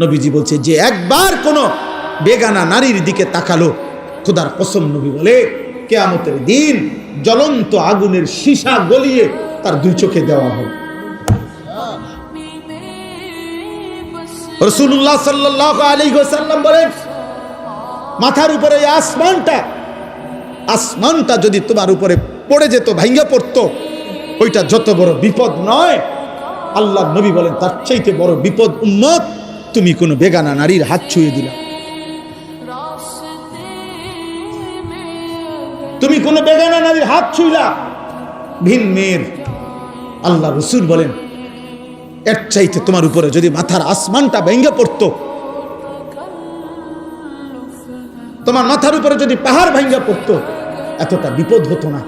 নবীজি বলছে যে একবার কোনো বেগানা নারীর দিকে তাকালো, খোদার কসম নবী বলে, কেয়ামতের দিন জ্বলন্ত আগুনের সীসা গলিয়ে তার দুই চোখে দেওয়া হবে। রসুল্লাহ সাল্লাহ আলী সাল্লাম বলেন, মাথার উপরে আসমানটা আসমানটা যদি তোমার উপরে পড়ে যেত ভাঙ্গা পড়তো, ওইটা যত বড় বিপদ নয়। আল্লাহ নবী বলেন, তার চাইতে বড় বিপদ উন্মত তুমি কোনো বেগানা নারীর হাত ছুঁয়ে দিলা। তুমি কোনো বেগানা নারীর হাত ছুঁইলা। ভিন মেয়ের আল্লাহ রসুল বলেন, এর চাইতে তোমার উপরে যদি মাথার আসমানটা ভেঙ্গে পড়তো, তোমার মাথার উপরে যদি পাহাড় ভাঙ্গা পড়তো, এতটা বিপদ হতো না,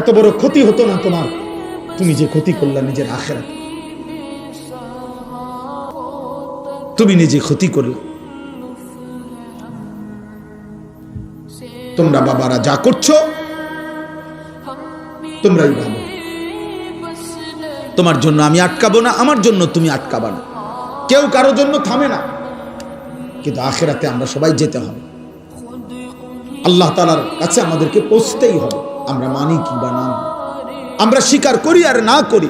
এত বড় ক্ষতি হতো না তোমার। তুমি যে ক্ষতি করলা নিজের আখেরা তুমি নিজে ক্ষতি করলা। তোমরা বাবারা যা করছ, তোমরাই ভাবো। তোমার জন্য আমি আটকাবো না, আমার জন্য তুমি আটকাবা না। কেউ কারও জন্য থামে না। কিন্তু আখেরাতে আমরা সবাই যেতে হবে। আল্লাহ তালার কাছে আমাদেরকে পৌঁছতেই হবে। আমরা মানি কি বা না। আমরা স্বীকার করি আর না করি।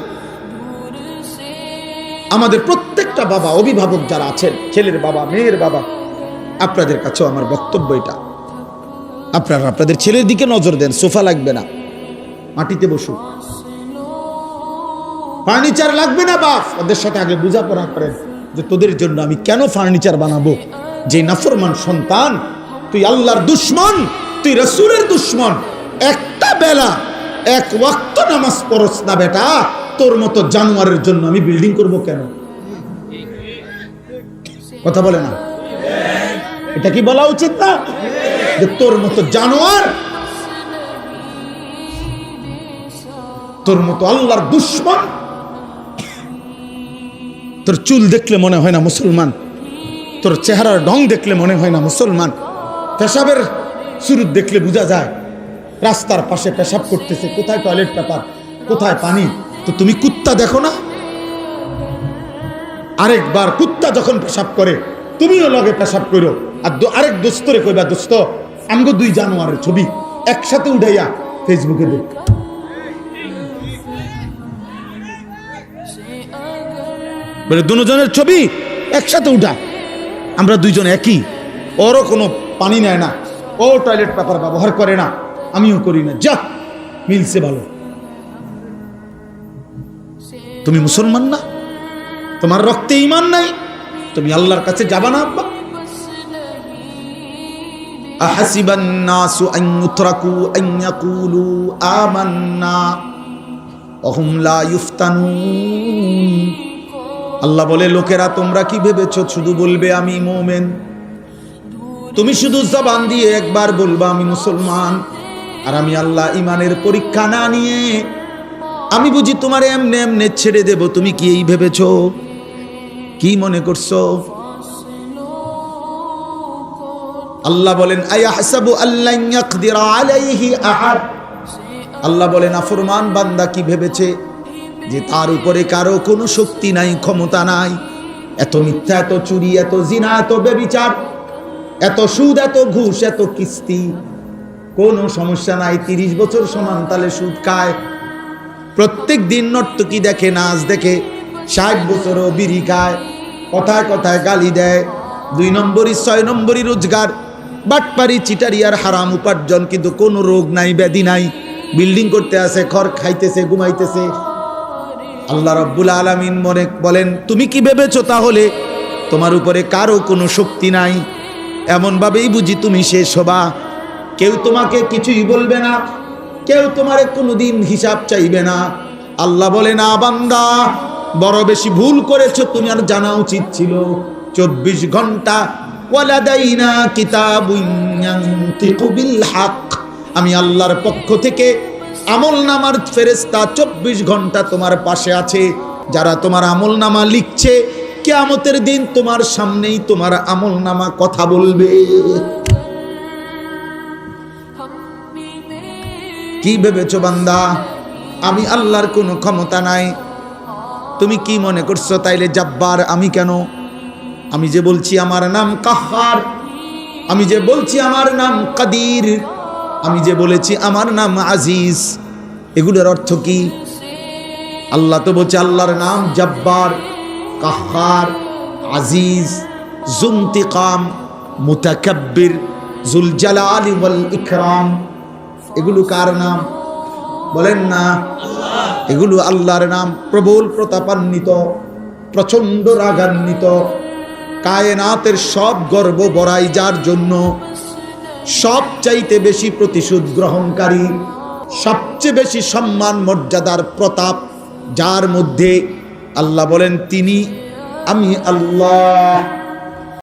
আমাদের প্রত্যেকটা বাবা অভিভাবক যারা আছেন, ছেলের বাবা, মেয়ের বাবা, আপনাদের কাছেও আমার বক্তব্য এটা। আপনারা আপনাদের ছেলের দিকে নজর দেন, সোফা লাগবে না। মাটিতে বসুন। ফার্নিচার লাগবে না, বাপ? ওদের সাথে আগে বোঝাপড়া করেন যে তোদের জন্য আমি কেন ফার্নিচার বানাবো? যে নাফরমান সন্তান, তুই আল্লাহর দুশ্মন, তুই রসুলের দুশ্মন। একটা বেলা, এক ওয়াক্ত নামাজ পড়স না, বেটা। তোর মতো জানোয়ারের জন্য আমি বিল্ডিং করব কেন? কথা বলে না? এটা কি বলা উচিত না? যে তোর মতো জানোয়ার, তোর মতো আল্লাহর দুশ্মন, তোর চুল দেখলে মনে হয় না মুসলমান, তোর চেহারার ঢং দেখলে মনে হয় না মুসলমান, পেশাবের শুরু দেখলে বোঝা যায়, রাস্তার পাশে পেশাব করতেছে, কোথায় টয়লেট পেপার কোথায় পানি? তো তুমি কুত্তা দেখো না? আরেকবার কুত্তা যখন পেশাব করে, তুমিও লগে পেশাব করো আর আরেক দোস্তরে কইবা, দোস্ত, আমগো দুই জানোয়ারের ছবি একসাথে উঠাইয়া ফেসবুকে দেখ দুজনের ছবি একসাথে উঠা। আমরা দুইজন একই। ওরও কোনো পানি নেয় না। ও টয়লেট পেপার ব্যবহার করে না। আমিও করি না। যা, মিলছে ভালো। তুমি মুসলমান না তোমার রক্তে ইমান নাই তুমি আল্লাহর কাছে যাবা না আব্বা أحسب الناس أن يتركوا أن يقولوا آمنا وهم لا يفتنون আল্লাহ বলে লোকেরা তোমরা কি ভেবেছো শুধু বলবে আমি মোমেন তুমি শুধু জবান দিয়ে একবার বলবা আমি মুসলমান আর আমি আল্লাহ ইমানের পরীক্ষা না নিয়ে আমি বুঝি তোমার এমনে এমনে ছেড়ে দেব, তুমি কি এই ভেবেছ? কি মনে করছ? আল্লাহ বলেন আহাদ? আল্লাহ বলেন, আফরমান বান্দা কি ভেবেছে যে তার উপরে কারও কোনো শক্তি নাই, ক্ষমতা নাই? এত মিথ্যা, এত চুরি, এত জিনা, এত বেবিচার, এত সুদ, এত ঘুষ, এত কিস্তি। কোনো সমস্যা নাই, তিরিশ বছর সমান তালে সুদ খায়। প্রত্যেক দিন নর্তকি দেখে, নাচ দেখে, ষাট বছরও বিড়ি খায়, কথায় কথায় গালি দেয়, দুই নম্বরই, ছয় নম্বরই রোজগার। বাটপারি চিটারি আর হারাম উপার্জন, কিন্তু কোনো রোগ নাই, ব্যাধি নাই। বিল্ডিং করতে আসে খড় খাইতেছে, ঘুমাইতেছে। আল্লাহ রব্বুল আলমিন মনে বলেন, তুমি কি ভেবেছো তাহলে? তোমার উপরে কারও কোনো শক্তি নাই। এমনভাবেই বুঝি তুমি শেষ হবা। কেউ তোমাকে কিছুই বলবে না। কেউ তোমার কোনোদিন হিসাব চাইবে না। আল্লাহ বলে, না বান্দা, বড় বেশি ভুল করেছ, তুমি আর জানা উচিত ছিল। চব্বিশ ঘণ্টা আমি আল্লাহর পক্ষ থেকে আমল নামার ফেরেস্তা চব্বিশ ঘণ্টা তোমার পাশে আছে। যারা তোমার আমল নামা লিখছে, কেয়ামতের দিন তোমার সামনেই তোমার আমল নামা কথা বলবে। কি ভেবেছো বান্দা? আমি আল্লাহর কোনো ক্ষমতা নাই। তুমি কি মনে করছ তাইলে জাব্বার আমি কেন? আমি যে বলছি আমার নাম কাহার আমি যে বলছি আমার নাম কাদির, আমি যে বলেছি আমার নাম আজিজ, এগুলোর অর্থ কি? আল্লাহ তো বলছে আল্লাহর নাম জব্বার কাহার আজিজ জুমতিকাম মুতাকাব্বির জুল জালালি ইকরাম। এগুলো কার নাম? বলেন না। এগুলো আল্লাহর নাম, প্রবল প্রতাপান্বিত, প্রচণ্ড রাগান্বিত, কায়নাতের সব গর্ব বড়াই যার জন্য সব চাইতে বেশি প্রতিশোধ গ্রহণকারী, সবচেয়ে বেশি সম্মান মর্যাদার প্রতাপ যার মধ্যে আল্লাহ বলেন, তিনি আমি আল্লাহ।